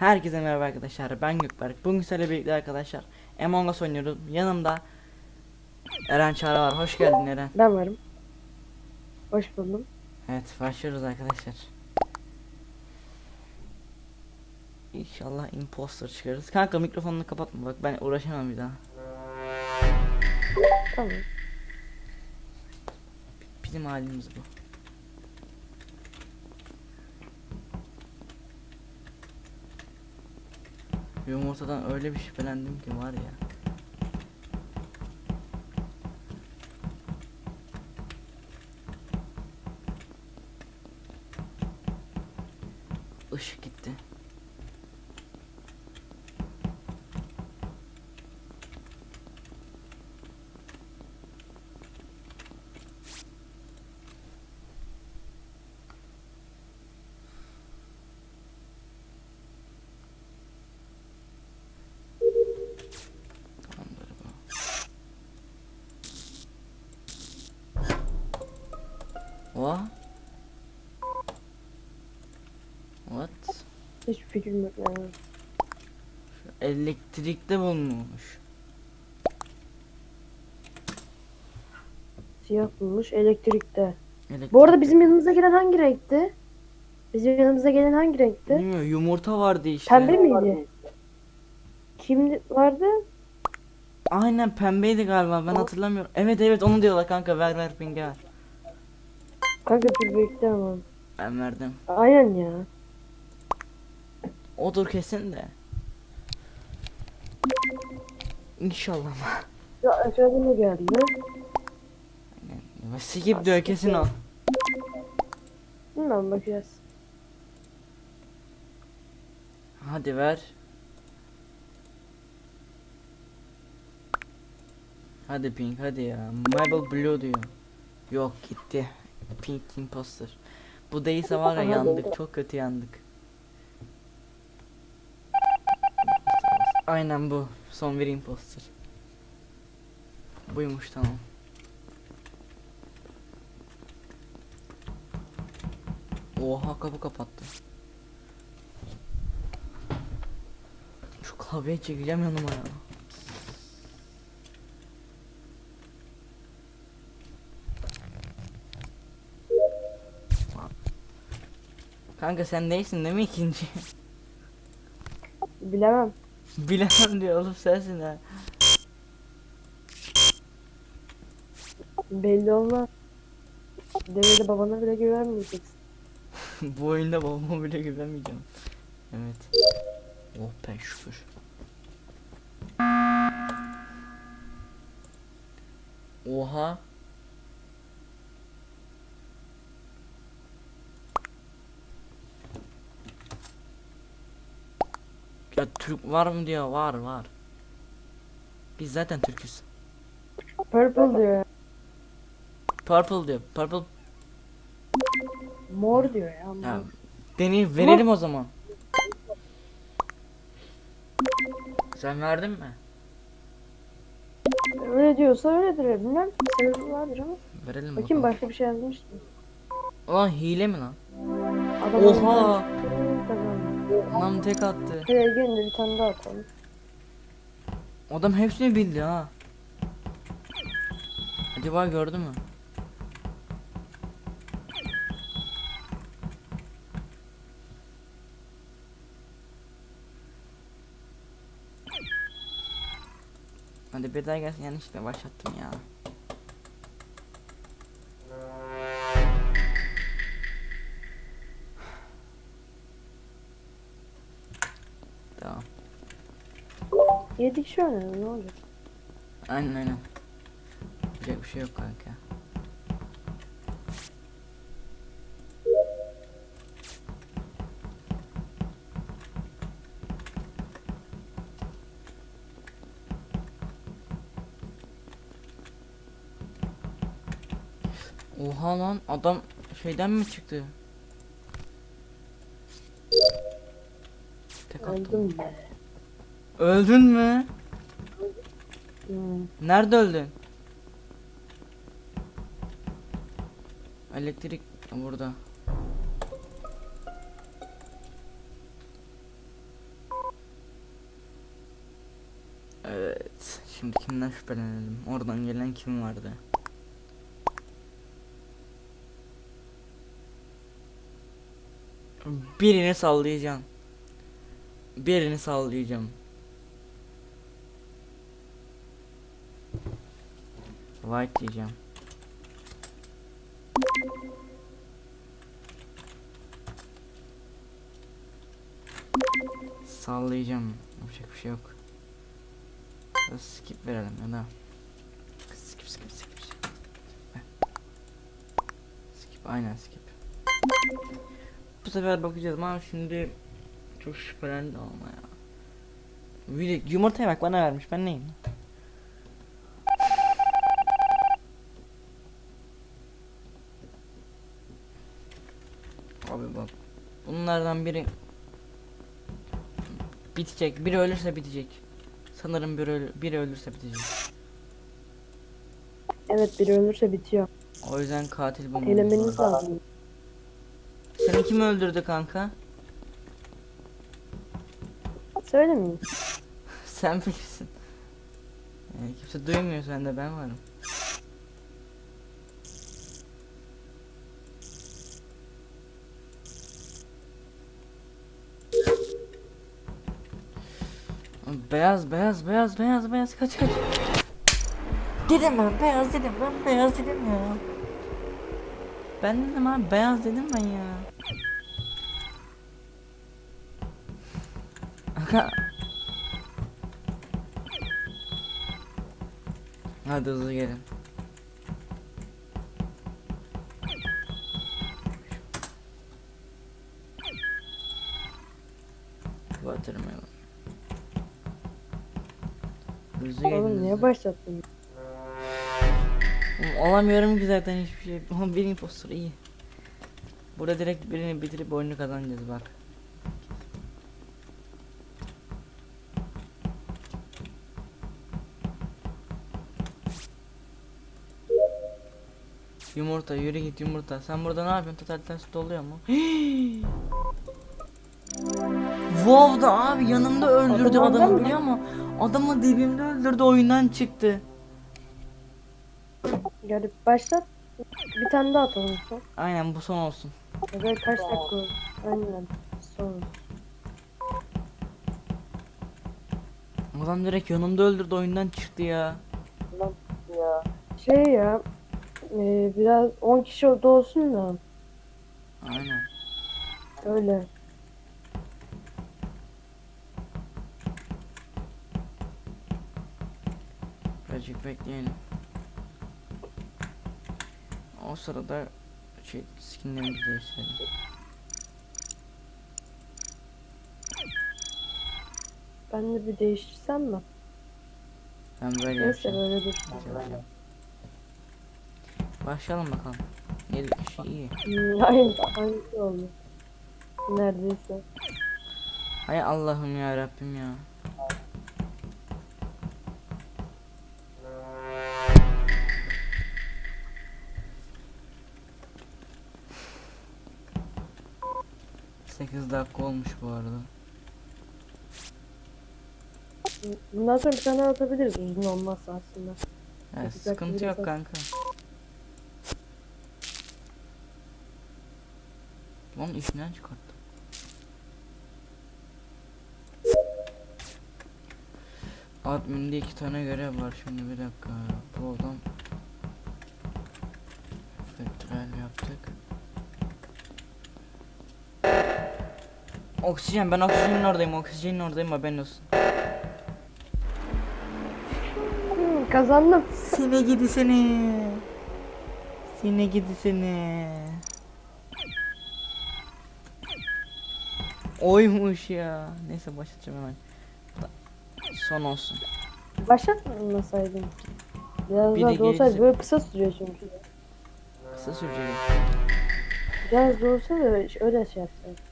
Herkese merhaba arkadaşlar ben Gökberk. Bugün sizlerle birlikte arkadaşlar Among Us oynuyoruz. Yanımda Eren Çağrı var. Hoş geldin Eren. Ben varım. Hoş buldum. Evet başlıyoruz arkadaşlar. İnşallah imposter çıkarız. Kanka mikrofonunu kapatma. Bak ben uğraşamam bir daha. Tamam. Bizim halimiz bu Yumurtadan öyle bir şüphelendim ki var ya. Işık gitti. Tamamdır bu. What? What? Hiç fikrim yok yani. Elektrikte bulunmuş. Siyah bulmuş elektrikte. Elektrik. Bu arada bizim yanımıza gelen hangi renkti? Bizim yanımıza gelen hangi renkti? Bilmiyorum yumurta vardı işte. Pembe miydi? Kim vardı? Aynen pembeydi galiba ben hatırlamıyorum. Evet evet onu diyorlar kanka ver ver pinge ver. Kanka dur bekle ama. Ben verdim. Aynen ya. Odur kesin de. İnşallah. Ya aşağıda ne geldi? Aynen. Skip diyor kesin o. Bilmem bakacağız. Hadi ver. Hadi Pink hadi ya. Mabel Blue diyor. Yok gitti. Pink Imposter. Bu değilse var ya yandık çok kötü yandık. Aynen bu. Son bir imposter. Buymuş tamam. Oha kapı kapattı. Şu klavyeyi çekeceğim yanıma ya. Kanka sen değilsin değil mi ikinci? Bilemem. Bilemem diyor oğlum sensin ha. Belli olmaz. Devrede babana bile güvenmeyeceksin. Bu oyunda babama bile güvenmeyeceğim. Evet. Oh be şükür. Oha. Ya Türk var mı diyor. Var var. Biz zaten Türküz. Purple diyor. Purple diyor. Purple. Mor diyor ya. Mor. Ya deneyim verelim o zaman. Sen verdin mi? Öyle diyorsa öyledir. Bilmem. Sebebi vardır ama. Verelim Bakayım bakalım. başka bir şey yazmıştım. Ulan hile mi lan? Adam Oha! kazandı. Adam tek attı. Şuraya gelin de bir tane daha atalım. Adam hepsini bildi ha. Acaba gördü mü? Hadi bir daha gelsin yanlışlıkla başlattım ya. 7 kişi oynayalım ne olacak? Aynen aynen. Yapacak bir şey yok kanka. Oha lan adam şeyden mi çıktı? Tek attım. Öldün mü? Hmm. Nerede öldün? Elektrik burada. Evet. Şimdi kimden şüphelenelim? Oradan gelen kim vardı? Birini sallayacağım. Birini sallayacağım. White diyeceğim. Sallayacağım. Yapacak bir şey yok. Skip verelim ya da. Skip skip skip. skip. Aynen skip. Bu sefer bakacağız ama şimdi çok şüphelendim ama ya. Yumurtaya bak bana vermiş ben neyim? Bak bunlardan biri bitecek. Biri ölürse bitecek. Sanırım biri, ölü- biri ölürse bitecek. Evet biri ölürse bitiyor. O yüzden katil bulmamız Elemeniz lazım. lazım. Seni kim öldürdü kanka? Söylemeyeyim. Sen bilirsin. Yani kimse duymuyor sende ben varım. Beyaz beyaz beyaz beyaz beyaz kaç kaç. Dedim ben beyaz dedim ben beyaz dedim ya. Ben dedim abi beyaz dedim ben ya. Aga. Hadi hızlı gelin. Watermelon. Gelin. Oğlum niye başlattın? Oğlum, Olamıyorum ki zaten hiçbir şey. Ama bir impostor iyi. Burada direkt birini bitirip oyunu kazanacağız bak. Yumurta yürü git yumurta. Sen burada ne yapıyorsun? Totalitas doluyor mu? WoW da abi yanımda öldürdü adamı mı? biliyor musun? Adamı dibimde öldürdü oyundan çıktı. Garip başlat. Bir tane daha atalım son. Aynen bu son olsun. Ya da kaç dakika oldu? Aynen. Son. Adam direkt yanımda öldürdü oyundan çıktı ya. Şey ya. e, biraz 10 kişi orada olsun da. Aynen. Öyle. Bekleyelim. O sırada şey skinlerimizi değiştirelim. Ben de bir değiştirsem mi? Ben böyle Neyse yapacağım. böyle dur. Başlayalım bakalım. 7 kişi iyi. Hmm, Aynı, aynı oldu. Neredeyse. Hay Allah'ım ya Rabbim ya. Sekiz dakika olmuş bu arada. Bundan sonra bir tane atabiliriz uzun olmazsa aslında. Evet, Sekiz dakika sıkıntı yok biraz kanka. Lan işinden çıkarttı. Admin'de iki tane görev var şimdi bir dakika. Adam Fektörel yaptık. Oksijen ben oksijenin oradayım oksijenin oradayım haberin olsun. Hmm, kazandım. Seni gidi seni. Seni gidi seni. Oymuş ya. Neyse başlatacağım hemen. Son olsun. Başlatmasaydım. Biraz Bir daha da olsaydı böyle kısa sürüyor çünkü. Kısa sürecek. Biraz da olsa da öyle şey yapsaydım.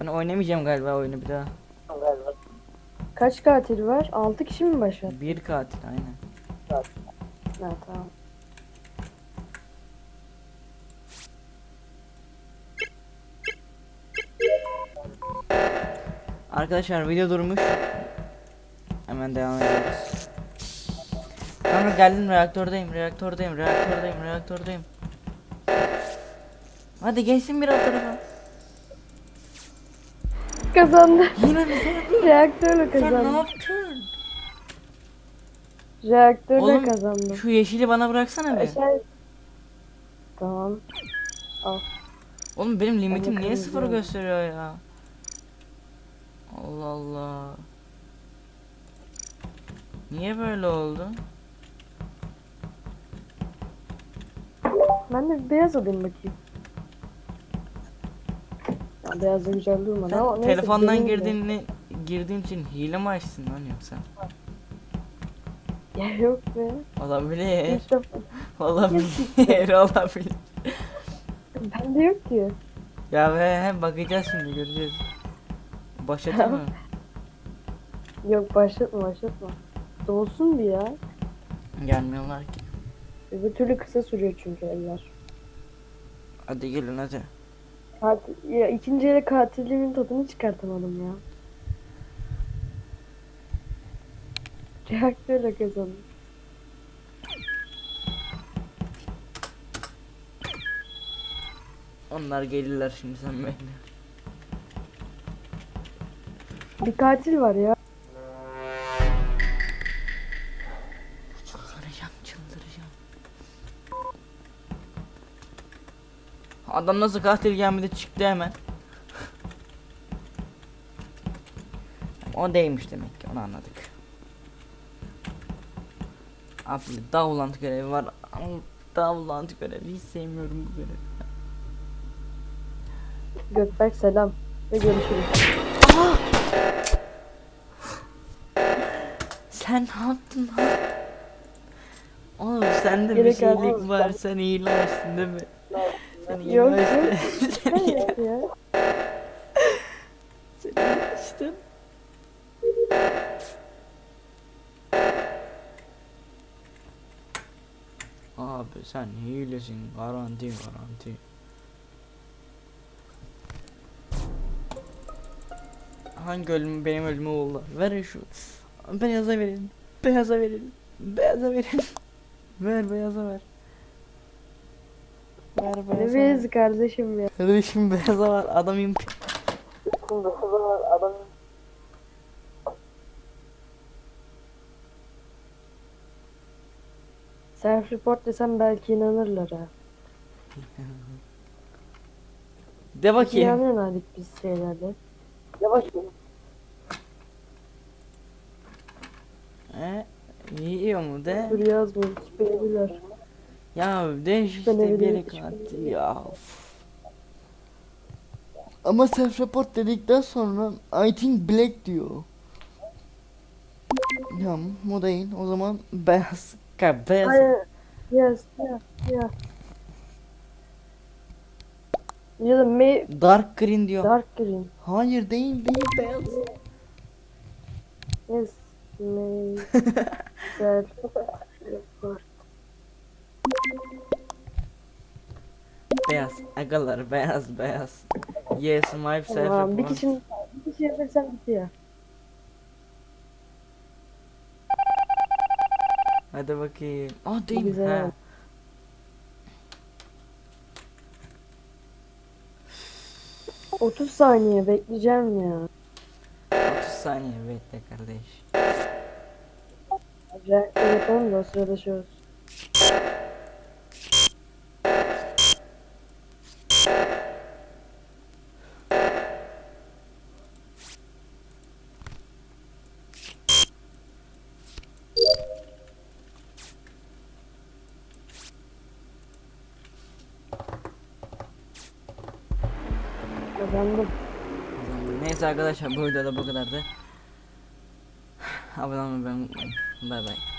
Ben oynamayacağım galiba oyunu bir daha. Kaç katil var? 6 kişi mi başlattı? Bir katil aynen. Ha tamam. Arkadaşlar video durmuş. Hemen devam ediyoruz. Kanka geldim reaktördeyim, reaktördeyim, reaktördeyim, reaktördeyim. Hadi geçsin bir alt tarafa. Kazandı. Yine mi sen? Reaktörle Sen ne kazandı. yaptın? Reaktörle Oğlum, kazandı. Şu yeşili bana bıraksana bir. Aşağı... Tamam. Oğlum benim limitim niye kırmızı sıfır oldu. gösteriyor ya? Allah Allah. Niye böyle oldu? Ben de beyaz alayım bakayım. Ya beyaz da güzel durmadı Sen ama neyse, telefondan de. girdiğini girdiğin için hile mi açtın lan yoksa? Ya yok be. Olabilir. İlk defa. Olabilir. Olabilir. Bende yok ki. Ya be hem bakacağız şimdi göreceğiz. Başlatayım mı? Yok başlatma başlatma. Dolsun bir ya. Gelmiyorlar ki. Bir türlü kısa sürüyor çünkü eller. Hadi gelin hadi. Katil, ya ikinci ele katilliğimin tadını çıkartamadım ya. Reaktörle kazandım. Onlar gelirler şimdi sen bekle. Bir katil var ya. Adam nasıl katil gelmedi çıktı hemen. o değilmiş demek ki onu anladık. Abi Davlant görevi var. Ama Davlant görevi hiç sevmiyorum bu görevi. Gökberk selam. Ve görüşürüz. Sen ne yaptın lan? Oğlum sende bir Gerek şeylik almaz. var. Sen iyileştin değil mi? Sen Yok, yok. iyileştin. Sen Evet ya. Sen iyileştin. Abi sen hilesin garanti garanti. Hangi ölüm benim ölümü oldu? Ver şu. Beyaza verin. Beyaza verin. Beyaza verin. ver beyaza ver. Ver Ne beyazı kardeşim ya. Kardeşim beyaza var adam imp. Self report desem belki inanırlar ha. De bakayım. İnanıyorsun Halit biz şeylerde. He? Yiyor mu de? Dur yazmayın. Şüpheliler. Ya de şu Ben işte yetiştim. katil ya. Ama self report dedikten sonra I think black diyor. Ya o değil. O zaman beyaz. Beyaz. Hayır. Yes, yeah, yeah. Ya da me Dark green diyor. dark green. Hayır değil değil beyaz. Yes, me. Beyaz. Agalar beyaz beyaz. Yes my self Tamam, bir kişinin bir kişi yaparsam bitiyor. Hadi bakayım. Aa değil. Güzel. Ha. 30 saniye bekleyeceğim ya. 30 saniye bekle kardeş. Reaktör yapalım da o sırada şey olsun. Kazandım. Neyse arkadaşlar bu videoda bu kadardı. Abone olmayı unutmayın. Bay bay.